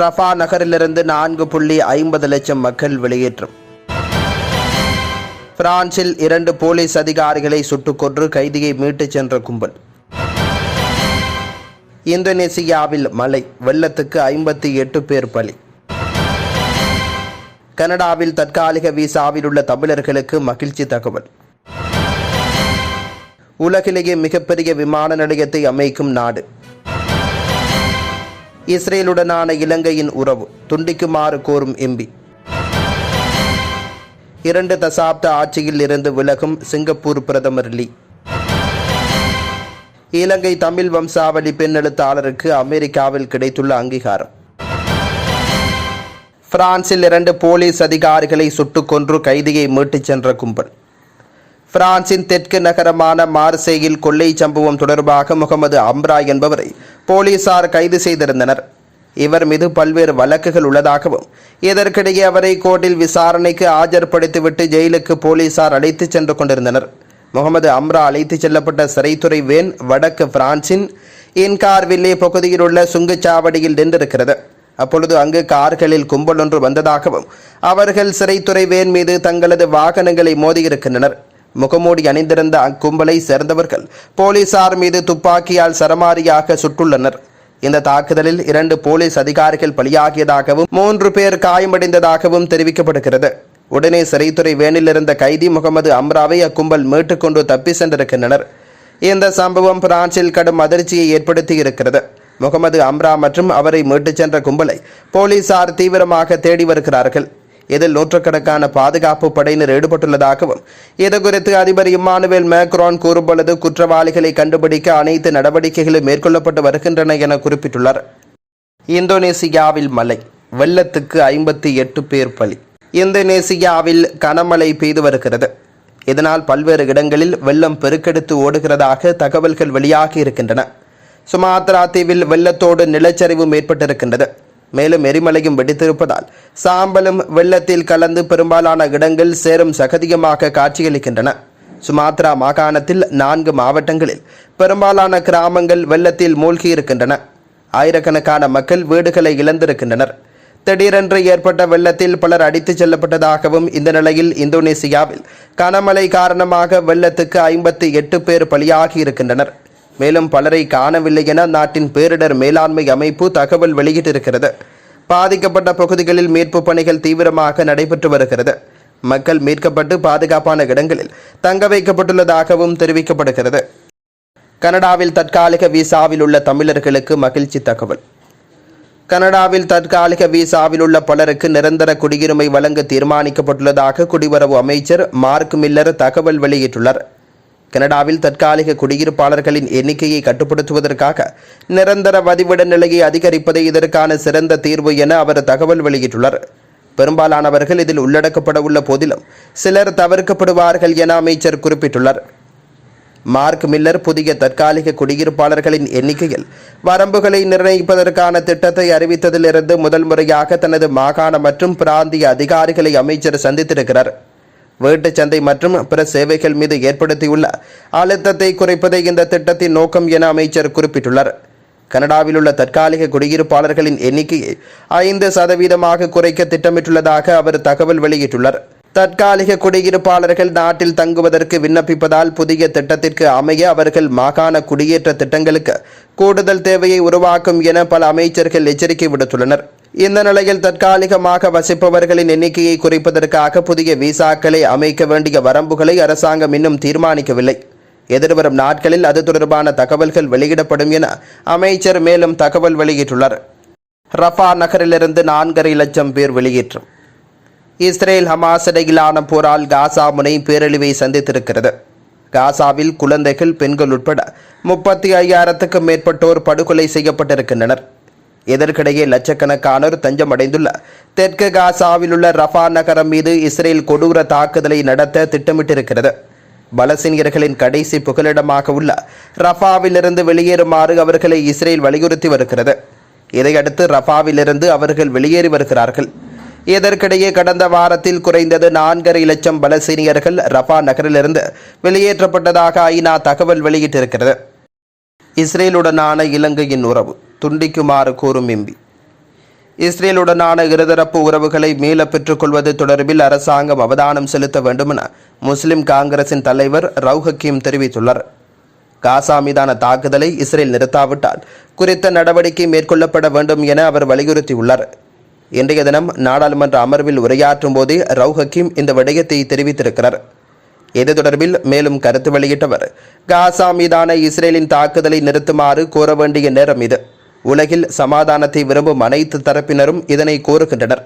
Rafah நகரிலிருந்து நான்கு புள்ளி ஐம்பது லட்சம் மக்கள் வெளியேற்றம். பிரான்சில் இரண்டு போலீஸ் அதிகாரிகளை சுட்டுக் கொன்று கைதியை மீட்டுச் சென்ற கும்பல். இந்தோனேசியாவில் மழை வெள்ளத்துக்கு ஐம்பத்தி எட்டு பேர் பலி. கனடாவில் தற்காலிக விசாவில் உள்ள தமிழர்களுக்கு மகிழ்ச்சி தகவல். உலகிலேயே மிகப்பெரிய விமான நிலையத்தை அமைக்கும் நாடு. இஸ்ரேலுடனான இலங்கையின் உறவு துண்டிக்குமாறு கோரும் எம்பி. இரண்டு தசாப்த ஆட்சியில் இருந்து விலகும் சிங்கப்பூர் பிரதமர் லீ. இலங்கை தமிழ் வம்சாவளி பெண் எழுத்தாளருக்கு அமெரிக்காவில் கிடைத்துள்ள அங்கீகாரம். பிரான்சில் இரண்டு போலீஸ் அதிகாரிகளை சுட்டுக் கொன்று கைதியை மீட்டுச் சென்ற கும்பல். பிரான்சின் தெற்கு நகரமான மார்சேயில் கொள்ளை சம்பவம் தொடர்பாக முகமது அம்ரா என்பவரை போலீசார் கைது செய்திருந்தனர். இவர் மீது பல்வேறு வழக்குகள் உள்ளதாகவும் இதற்கிடையே அவரை கோர்ட்டில் விசாரணைக்கு ஆஜர்படுத்திவிட்டு ஜெயிலுக்கு போலீசார் அழைத்துச் சென்று கொண்டிருந்தனர். முகமது அம்ரா அழைத்துச் செல்லப்பட்ட சிறைத்துறை வேன் வடக்கு பிரான்சின் இன்கார்வில்லே பகுதியில் உள்ள சுங்குச்சாவடியில் நின்றிருக்கிறது. அப்பொழுது அங்கு கார்களில் கும்பல் ஒன்று வந்ததாகவும் அவர்கள் சிறைத்துறை வேன் மீது தங்களது வாகனங்களை மோதியிருக்கின்றனர். முகமூடி அணிந்திருந்த அக்கும்பலை சேர்ந்தவர்கள் போலீசார் மீது துப்பாக்கியால் சரமாரியாக சுட்டுள்ளனர். இந்த தாக்குதலில் இரண்டு போலீஸ் அதிகாரிகள் பலியாகியதாகவும் மூன்று பேர் காயமடைந்ததாகவும் தெரிவிக்கப்படுகிறது. உடனே சிறைத்துறை வேனில் இருந்த கைதி முகமது அம்ராவை அக்கும்பல் மீட்டுக்கொண்டு தப்பி சென்றிருக்கின்றனர். இந்த சம்பவம் பிரான்சில் கடும் அதிர்ச்சியை ஏற்படுத்தி இருக்கிறது முகமது அம்ரா மற்றும் அவரை மீட்டுச் சென்ற கும்பலை போலீசார் தீவிரமாக தேடி வருகிறார்கள். இதில் நூற்றுக்கணக்கான பாதுகாப்பு படையினர் ஈடுபட்டுள்ளதாகவும் இது குறித்து அதிபர் இம்மானுவேல் மேக்ரான் கூறும்பொழுது குற்றவாளிகளை கண்டுபிடிக்க அனைத்து நடவடிக்கைகளும் மேற்கொள்ளப்பட்டு வருகின்றன என குறிப்பிட்டுள்ளார். இந்தோனேசியாவில் மழை வெள்ளத்துக்கு ஐம்பத்தி எட்டு பேர் பலி. இந்தோனேசியாவில் கனமழை பெய்து வருகிறது. இதனால் பல்வேறு இடங்களில் வெள்ளம் பெருக்கெடுத்து ஓடுகிறதாக தகவல்கள் வெளியாகி இருக்கின்றன. சுமாத்ரா தீவில் வெள்ளத்தோடு நிலச்சரிவும் ஏற்பட்டிருக்கின்றது. மேலும் எரிமலையும் வெடித்திருப்பதால் சாம்பலும் வெள்ளத்தில் கலந்து பெரும்பாலான இடங்கள் சேரும் சகதியமாக காட்சியளிக்கின்றன. சுமாத்ரா மாகாணத்தில் நான்கு மாவட்டங்களில் பெரும்பாலான கிராமங்கள் வெள்ளத்தில் மூழ்கியிருக்கின்றன. ஆயிரக்கணக்கான மக்கள் வீடுகளை இழந்திருக்கின்றனர். திடீரென்று ஏற்பட்ட வெள்ளத்தில் பலர் அடித்துச் செல்லப்பட்டதாகவும் இந்த நிலையில் இந்தோனேசியாவில் கனமழை காரணமாக வெள்ளத்துக்கு ஐம்பத்தி எட்டு பேர் பலியாகி இருக்கின்றனர் மேலும் பலரை காணவில்லை என நாட்டின் பேரிடர் மேலாண்மை அமைப்பு தகவல் வெளியிட்டிருக்கிறது. பாதிக்கப்பட்ட பகுதிகளில் மீட்பு பணிகள் தீவிரமாக நடைபெற்று வருகிறது. மக்கள் மீட்கப்பட்டு பாதுகாப்பான இடங்களில் தங்க வைக்கப்பட்டுள்ளதாகவும் தெரிவிக்கப்படுகிறது. கனடாவில் தற்காலிக விசாவில் உள்ள தமிழர்களுக்கு மகிழ்ச்சி தகவல். கனடாவில் தற்காலிக விசாவில் உள்ள பலருக்கு நிரந்தர குடியுரிமை வழங்க தீர்மானிக்கப்பட்டுள்ளதாக குடிவரவு அமைச்சர் மார்க் மில்லர் தகவல் வெளியிட்டுள்ளார். கனடாவில் தற்காலிக குடியிருப்பாளர்களின் எண்ணிக்கையை கட்டுப்படுத்துவதற்காக நிரந்தர வதிவிட நிலையை அதிகரிப்பதே இதற்கான சிறந்த தீர்வு என அவர் தகவல் வெளியிட்டுள்ளார். பெரும்பாலானவர்கள் இதில் உள்ளடக்கப்பட உள்ள போதிலும் சிலர் தவிர்க்கப்படுவார்கள் என அமைச்சர் குறிப்பிட்டுள்ளார். மார்க் மில்லர் புதிய தற்காலிக குடியிருப்பாளர்களின் எண்ணிக்கையில் வரம்புகளை நிர்ணயிப்பதற்கான திட்டத்தை அறிவித்ததிலிருந்து முதல் முறையாக தனது மாகாண மற்றும் பிராந்திய அதிகாரிகளை அமைச்சர் சந்தித்திருக்கிறார். வீட்டு சந்தை மற்றும் பிற சேவைகள் மீது ஏற்படுத்தியுள்ள அழுத்தத்தை குறைப்பதே இந்த திட்டத்தின் நோக்கம் என அமைச்சர் குறிப்பிட்டுள்ளார். கனடாவில் உள்ள தற்காலிக குடியிருப்பாளர்களின் எண்ணிக்கையை ஐந்து சதவீதமாக குறைக்க திட்டமிட்டுள்ளதாக அவர் தகவல் வெளியிட்டுள்ளார். தற்காலிக குடியிருப்பாளர்கள் நாட்டில் தங்குவதற்கு விண்ணப்பிப்பதால் புதிய திட்டத்திற்கு அமைய அவர்கள் மாகாண குடியேற்ற திட்டங்களுக்கு கூடுதல் தேவையை உருவாக்கும் என பல அமைச்சர்கள் எச்சரிக்கை விடுத்துள்ளனர். இந்த நிலையில் தற்காலிகமாக வசிப்பவர்களின் எண்ணிக்கையை குறைப்பதற்காக புதிய விசாக்களை அமைக்க வேண்டிய வரம்புகளை அரசாங்கம் இன்னும் தீர்மானிக்கவில்லை. எதிர்வரும் நாட்களில் அது தொடர்பான தகவல்கள் வெளியிடப்படும் என அமைச்சர் மேலும் தகவல் வெளியிட்டுள்ளார். ரஃபா நகரிலிருந்து நான்கரை லட்சம் பேர் வெளியேற்றும். இஸ்ரேல் ஹமாஸ் இடையிலான போரால் காசா முனை பேரழிவை சந்தித்திருக்கிறது. காசாவில் குழந்தைகள் பெண்கள் உட்பட முப்பத்தி ஐயாயிரத்துக்கும் மேற்பட்டோர் படுகொலை செய்யப்பட்டிருக்கின்றனர். இதற்கிடையே லட்சக்கணக்கானோர் தஞ்சமடைந்துள்ள தெற்கு காசாவில் உள்ள ரஃபா நகரம் மீது இஸ்ரேல் கொடூர தாக்குதலை நடத்த திட்டமிட்டிருக்கிறது. பலசீனியர்களின் கடைசி புகலிடமாக உள்ள ரஃபாவிலிருந்து வெளியேறுமாறு அவர்களை இஸ்ரேல் வலியுறுத்தி வருகிறது. இதையடுத்து ரஃபாவிலிருந்து அவர்கள் வெளியேறி வருகிறார்கள். இதற்கிடையே கடந்த வாரத்தில் குறைந்தது நான்கரை லட்சம் பலசீனியர்கள் ரஃபா நகரிலிருந்து வெளியேற்றப்பட்டதாக ஐநா தகவல் வெளியிட்டிருக்கிறது. இஸ்ரேலுடனான இலங்கையின் உறவு. துண்டிக்குமாறு கூறும் எம்பி. இஸ்ரேலுடனான இருதரப்பு உறவுகளை மீள பெற்றுக்கொள்வது தொடர்பில் அரசாங்கம் அவதானம் செலுத்த வேண்டுமென முஸ்லிம் காங்கிரசின் தலைவர் ரவு ஹக்கீம் தெரிவித்துள்ளார். காசா மீதான தாக்குதலை இஸ்ரேல் நிறுத்தாவிட்டால் குறித்த நடவடிக்கை மேற்கொள்ளப்பட வேண்டும் என அவர் வலியுறுத்தியுள்ளார். இன்றைய தினம் நாடாளுமன்ற அமர்வில் உரையாற்றும் போதே ரவு ஹக்கீம் இந்த விடயத்தை தெரிவித்திருக்கிறார். இது தொடர்பில் மேலும் கருத்து வெளியிட்டவர் காசா மீதான இஸ்ரேலின் தாக்குதலை நிறுத்துமாறு கோர வேண்டிய நேரம் இது. உலகில் சமாதானத்தை விரும்பும் அனைத்து தரப்பினரும் இதனை கோருகின்றனர்.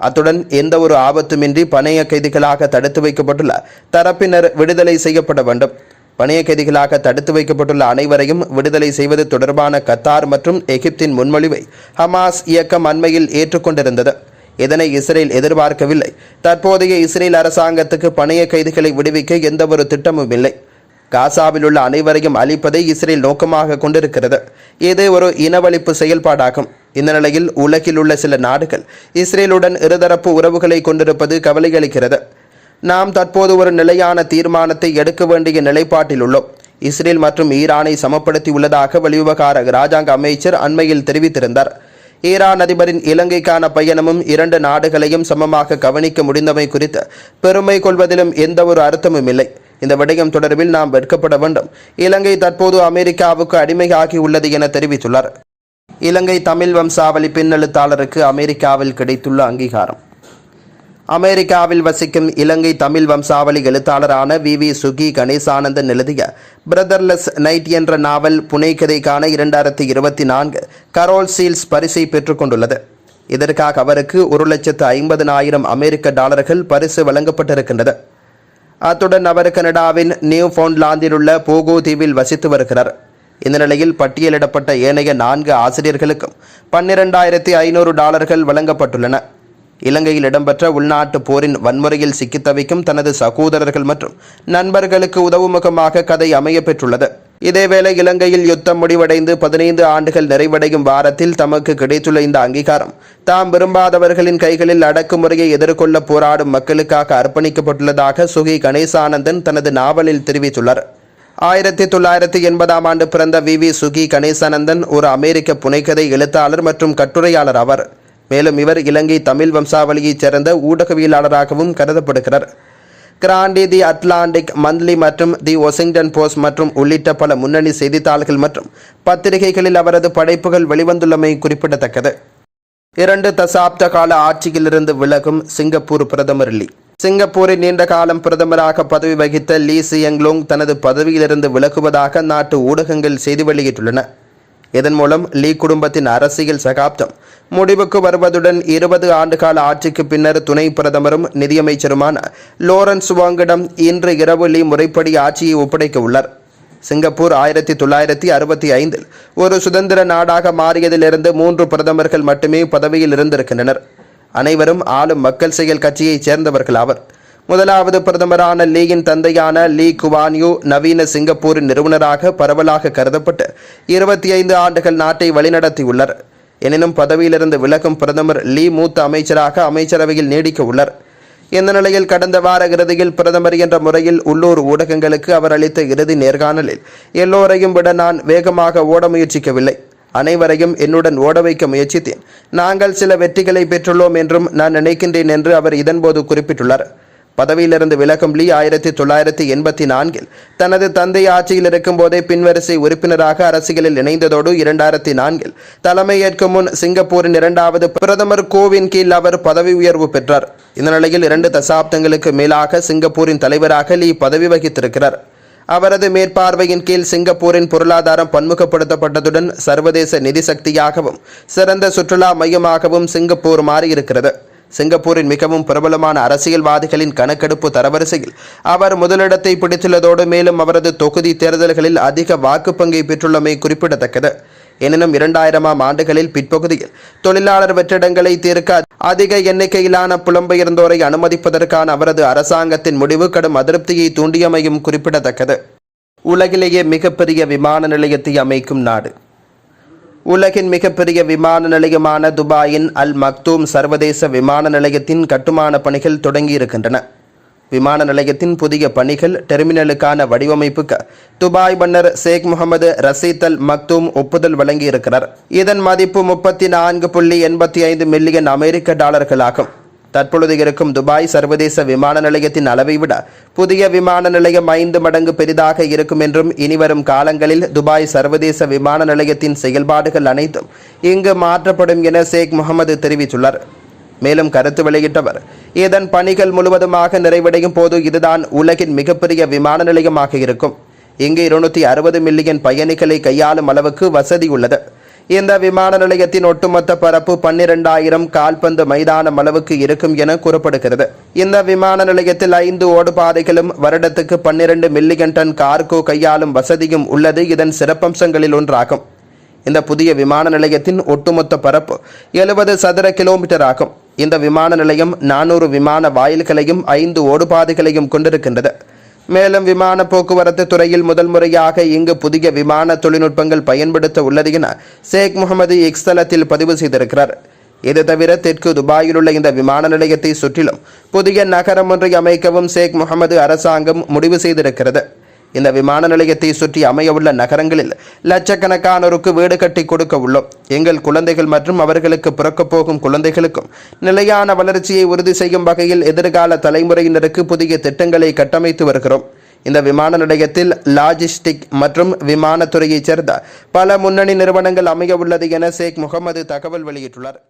அத்துடன் எந்த ஒரு ஆபத்துமின்றி பணைய கைதிகளாக தடுத்து வைக்கப்பட்டுள்ள தரப்பினர் விடுதலை செய்யப்பட வேண்டும். பணைய கைதிகளாக தடுத்து வைக்கப்பட்டுள்ள அனைவரையும் விடுதலை செய்வது தொடர்பான கத்தார் மற்றும் எகிப்தின் முன்மொழிவை ஹமாஸ் இயக்கம் அண்மையில் ஏற்றுக்கொண்டிருந்தது. இதனை இஸ்ரேல் எதிர்பார்க்கவில்லை. தற்போதைய இஸ்ரேல் அரசாங்கத்துக்கு பணைய கைதிகளை விடுவிக்க எந்த ஒரு திட்டமும் இல்லை. காசாவில் உள்ள அனைவரையும் அழிப்பதை இஸ்ரேல் நோக்கமாக கொண்டிருக்கிறது. இது ஒரு இனவழிப்பு செயல்பாடாகும். இந்த நிலையில் உலகில் உள்ள சில நாடுகள் இஸ்ரேலுடன் இருதரப்பு உறவுகளை கொண்டிருப்பது கவலையளிக்கிறது. நாம் தற்போது ஒரு நிலையான தீர்மானத்தை எடுக்க வேண்டிய நிலைப்பாட்டில் உள்ளோம். இஸ்ரேல் மற்றும் ஈரானை சமப்படுத்தி உள்ளதாக வெளிவிவகார இராஜாங்க அமைச்சர் அண்மையில் தெரிவித்திருந்தார். ஈரான் அதிபரின் இலங்கைக்கான பயணமும் இரண்டு நாடுகளையும் சமமாக கவனிக்க முடிந்தமை குறித்து பெருமை கொள்வதிலும் எந்த ஒரு அர்த்தமும் இல்லை. இந்த விடயம் தொடர்பில் நாம் வெட்கப்பட வேண்டும். இலங்கை தற்போது அமெரிக்காவுக்கு அடிமையாகி உள்ளது என தெரிவித்துள்ளார். இலங்கை தமிழ் வம்சாவளி பின்னெழுத்தாளருக்கு அமெரிக்காவில் கிடைத்துள்ள அங்கீகாரம். அமெரிக்காவில் வசிக்கும் இலங்கை தமிழ் வம்சாவளி எழுத்தாளரான வி. வி. சுகி கணேசானந்தன் எழுதிய பிரதர்லெஸ் நைட் என்ற நாவல் புனைக்கதைக்கான இரண்டாயிரத்தி இருபத்தி நான்கு கரோல் சீல்ஸ் பரிசை பெற்றுக்கொண்டுள்ளது இதற்காக அவருக்கு ஒரு லட்சத்து ஐம்பதனாயிரம் அமெரிக்க டாலர்கள் பரிசு வழங்கப்பட்டிருக்கின்றது. அத்துடன் அவர் கனடாவின் நியூ ஃபவுண்ட்லாந்தில் உள்ள போகோ தீவில் வசித்து வருகிறார். இந்த நிலையில் பட்டியலிடப்பட்ட ஏனைய நான்கு ஆசிரியர்களுக்கும் பன்னிரெண்டாயிரத்தி ஐநூறு டாலர்கள் வழங்கப்பட்டுள்ளன. இலங்கையில் இடம்பெற்ற உள்நாட்டு போரின் வன்முறையில் சிக்கித் தவிக்கும் தனது சகோதரர்கள் மற்றும் நண்பர்களுக்கு உதவுமுகமாக கதை அமைய பெற்றுள்ளது. இதேவேளை இலங்கையில் யுத்தம் முடிவடைந்து பதினைந்து ஆண்டுகள் நிறைவடையும் வாரத்தில் தமக்கு கிடைத்துள்ள இந்த அங்கீகாரம் தாம் விரும்பாதவர்களின் கைகளில் அடக்குமுறையை எதிர்கொள்ள போராடும் மக்களுக்காக அர்ப்பணிக்கப்பட்டுள்ளதாக சுகி கணேசானந்தன் தனது நாவலில் தெரிவித்துள்ளார். ஆயிரத்தி தொள்ளாயிரத்தி எண்பதாம் ஆண்டு பிறந்த வி. வி. சுகி கணேசானந்தன் ஒரு அமெரிக்க புனைக்கதை எழுத்தாளர் மற்றும் கட்டுரையாளர் ஆவார். மேலும் இவர் இலங்கை தமிழ் வம்சாவளியைச் சேர்ந்த ஊடகவியலாளராகவும் கருதப்படுகிறார். கிராண்டி தி அட்லாண்டிக் மந்த்லி மற்றும் தி வாஷிங்டன் போஸ்ட் மற்றும் உள்ளிட்ட பல முன்னணி செய்தித்தாள்கள் மற்றும் பத்திரிகைகளில் அவரது படைப்புகள் வெளிவந்துள்ளமை குறிப்பிடத்தக்கது. இரண்டு தசாப்த கால ஆட்சியிலிருந்து விலகும் சிங்கப்பூர் பிரதமர் லீ. சிங்கப்பூரின் நீண்ட காலம் பிரதமராக பதவி வகித்த லீ சியங்லோங் தனது பதவியிலிருந்து விலகுவதாக நாட்டு ஊடகங்கள் செய்தி வெளியிட்டுள்ளன. இதன் மூலம் லீ குடும்பத்தின் அரசியல் சகாப்தம் முடிவுக்கு வருவதுடன் இருபது ஆண்டுகால ஆட்சிக்கு பின்னர் துணை பிரதமரும் நிதியமைச்சருமான லோரன்ஸ் வாங்கிடம் இன்று இரவு லீ முறைப்படி ஆட்சியை ஒப்படைக்க உள்ளார். சிங்கப்பூர் ஆயிரத்தி தொள்ளாயிரத்தி அறுபத்தி ஐந்தில் ஒரு சுதந்திர நாடாக மாறியதிலிருந்து மூன்று பிரதமர்கள் மட்டுமே பதவியில் இருந்திருக்கின்றனர். அனைவரும் ஆளும் மக்கள் செயல் கட்சியைச் சேர்ந்தவர்கள் ஆவர். முதலாவது பிரதமரான லீயின் தந்தையான லீ குவான்யூ நவீன சிங்கப்பூரின் நிறுவனராக பரவலாக கருதப்பட்டு இருபத்தி ஐந்து ஆண்டுகள் நாட்டை வழிநடத்தியுள்ளார். எனினும் பதவியிலிருந்து விலகும் பிரதமர் லீ மூத்த அமைச்சராக அமைச்சரவையில் நீடிக்க உள்ளார். இந்த நிலையில் கடந்த வார இறுதியில் பிரதமர் என்ற முறையில் உள்ளூர் ஊடகங்களுக்கு அவர் அளித்த இறுதி நேர்காணலில் எல்லோரையும் விட நான் வேகமாக ஓட முயற்சிக்கவில்லை. அனைவரையும் என்னுடன் ஓட வைக்க முயற்சித்தேன். நாங்கள் சில வெற்றிகளை பெற்றுள்ளோம் என்றும் நான் நினைக்கின்றேன் என்று அவர் இதன்போது குறிப்பிட்டுள்ளார். பதவியிலிருந்து விலகும் லீ ஆயிரத்தி தொள்ளாயிரத்தி எண்பத்தி நான்கில் தனது தந்தை ஆட்சியில் இருக்கும்போதே பின்வரிசை உறுப்பினராக அரசியலில் இணைந்ததோடு இரண்டாயிரத்தி நான்கில் தலைமையேற்கும் முன் சிங்கப்பூரின் இரண்டாவது பிரதமர் கோவின் கீழ் அவர் பதவி உயர்வு பெற்றார். இந்த நிலையில் இரண்டு தசாப்தங்களுக்கு மேலாக சிங்கப்பூரின் தலைவராக லீ பதவி வகித்திருக்கிறார். அவரது மேற்பார்வையின் கீழ் சிங்கப்பூரின் பொருளாதாரம் பன்முகப்படுத்தப்பட்டதுடன் சர்வதேச நிதி சக்தியாகவும் சிறந்த சுற்றுலா மையமாகவும் சிங்கப்பூர் மாறியிருக்கிறது. சிங்கப்பூரின் மிகவும் பிரபலமான அரசியல்வாதிகளின் கணக்கெடுப்பு தரவரிசையில் அவர் முதலிடத்தை பிடித்துள்ளதோடு மேலும் அவரது தொகுதி தேர்தல்களில் அதிக வாக்கு பங்கை பெற்றுள்ளமை குறிப்பிடத்தக்கது. எனினும் இரண்டாயிரமாம் ஆண்டுகளில் பிற்பகுதியில் தொழிலாளர் வெற்றிடங்களை தீர்க்க அதிக எண்ணிக்கையிலான புலம்பெயர்ந்தோரை அனுமதிப்பதற்கான அவரது அரசாங்கத்தின் முடிவு கடும் அதிருப்தியை தூண்டியமையும் குறிப்பிடத்தக்கது. உலகிலேயே மிகப்பெரிய விமான நிலையத்தை அமைக்கும் நாடு. உலகின் மிகப்பெரிய விமான நிலையமான துபாயின் அல் மக்தூம் சர்வதேச விமான நிலையத்தின் கட்டுமான பணிகள் தொடங்கியிருக்கின்றன. விமான நிலையத்தின் புதிய பணிகள் டெர்மினலுக்கான வடிவமைப்புக்கு துபாய் மன்னர் ஷேக் முகமது ரசீத் அல் மக்தூம் ஒப்புதல் வழங்கியிருக்கிறார். இதன் மதிப்பு முப்பத்தி நான்கு புள்ளி எண்பத்தி ஐந்து மில்லியன் அமெரிக்க டாலர்களாகும். தற்பொழுது இருக்கும் துபாய் சர்வதேச விமான நிலையத்தின் அளவை விட புதிய விமான நிலையம் ஐந்து மடங்கு பெரிதாக இருக்கும் என்றும் இனிவரும் காலங்களில் துபாய் சர்வதேச விமான நிலையத்தின் செயல்பாடுகள் அனைத்தும் இங்கு மாற்றப்படும் என ஷேக் முகமது தெரிவித்துள்ளார். மேலும் கருத்து வெளியிட்டவர் இதன் பணிகள் முழுவதுமாக நிறைவடையும் போது இதுதான் உலகின் மிகப்பெரிய விமான நிலையமாக இருக்கும். இங்கு இருநூற்றி அறுபது மில்லியன் பயணிகளை கையாளும் அளவுக்கு வசதி உள்ளது. இந்த விமான நிலையத்தின் ஒட்டுமொத்த பரப்பு பன்னிரெண்டாயிரம் கால்பந்து மைதானம் அளவுக்கு இருக்கும் என கூறப்படுகிறது. இந்த விமான நிலையத்தில் ஐந்து ஓடுபாதைகளும் வருடத்துக்கு பன்னிரண்டு மில்லியன் டன் கார்கோ கையாளும் வசதியும் உள்ளது. இதன் சிறப்பம்சங்களில் ஒன்றாகும். இந்த புதிய விமான நிலையத்தின் ஒட்டுமொத்த பரப்பு எழுபது சதுர கிலோமீட்டர் ஆகும். இந்த விமான நிலையம் நானூறு விமான வாயில்களையும் ஐந்து ஓடுபாதைகளையும் கொண்டிருக்கின்றது. மேலும் விமான போக்குவரத்து துறையில் முதல் முறையாக இங்கு புதிய விமான தொழில்நுட்பங்கள் பயன்படுத்த உள்ளது என ஷேக் முகமது இக்ஸ்தலத்தில் பதிவு செய்திருக்கிறார். இது தவிர தெற்கு துபாயில் உள்ள இந்த விமான நிலையத்தை சுற்றிலும் புதிய நகரம் ஒன்றை அமைக்கவும் ஷேக் முகமது அரசாங்கம் முடிவு செய்திருக்கிறது. இந்த விமான நிலையத்தை சுற்றி அமையவுள்ள நகரங்களில் லட்சக்கணக்கானோருக்கு வீடு கட்டி கொடுக்க உள்ளோம். எங்கள் குழந்தைகள் மற்றும் அவர்களுக்கு பிறக்கப் போகும் குழந்தைகளுக்கும் நிலையான வளர்ச்சியை உறுதி செய்யும் வகையில் எதிர்கால தலைமுறையினருக்கு புதிய திட்டங்களை கட்டமைத்து வருகிறோம். இந்த விமான நிலையத்தில் லாஜிஸ்டிக் மற்றும் விமானத்துறையைச் சேர்ந்த பல முன்னணி நிறுவனங்கள் அமைய உள்ளது என ஷேக் முகமது தகவல் வெளியிட்டுள்ளார்.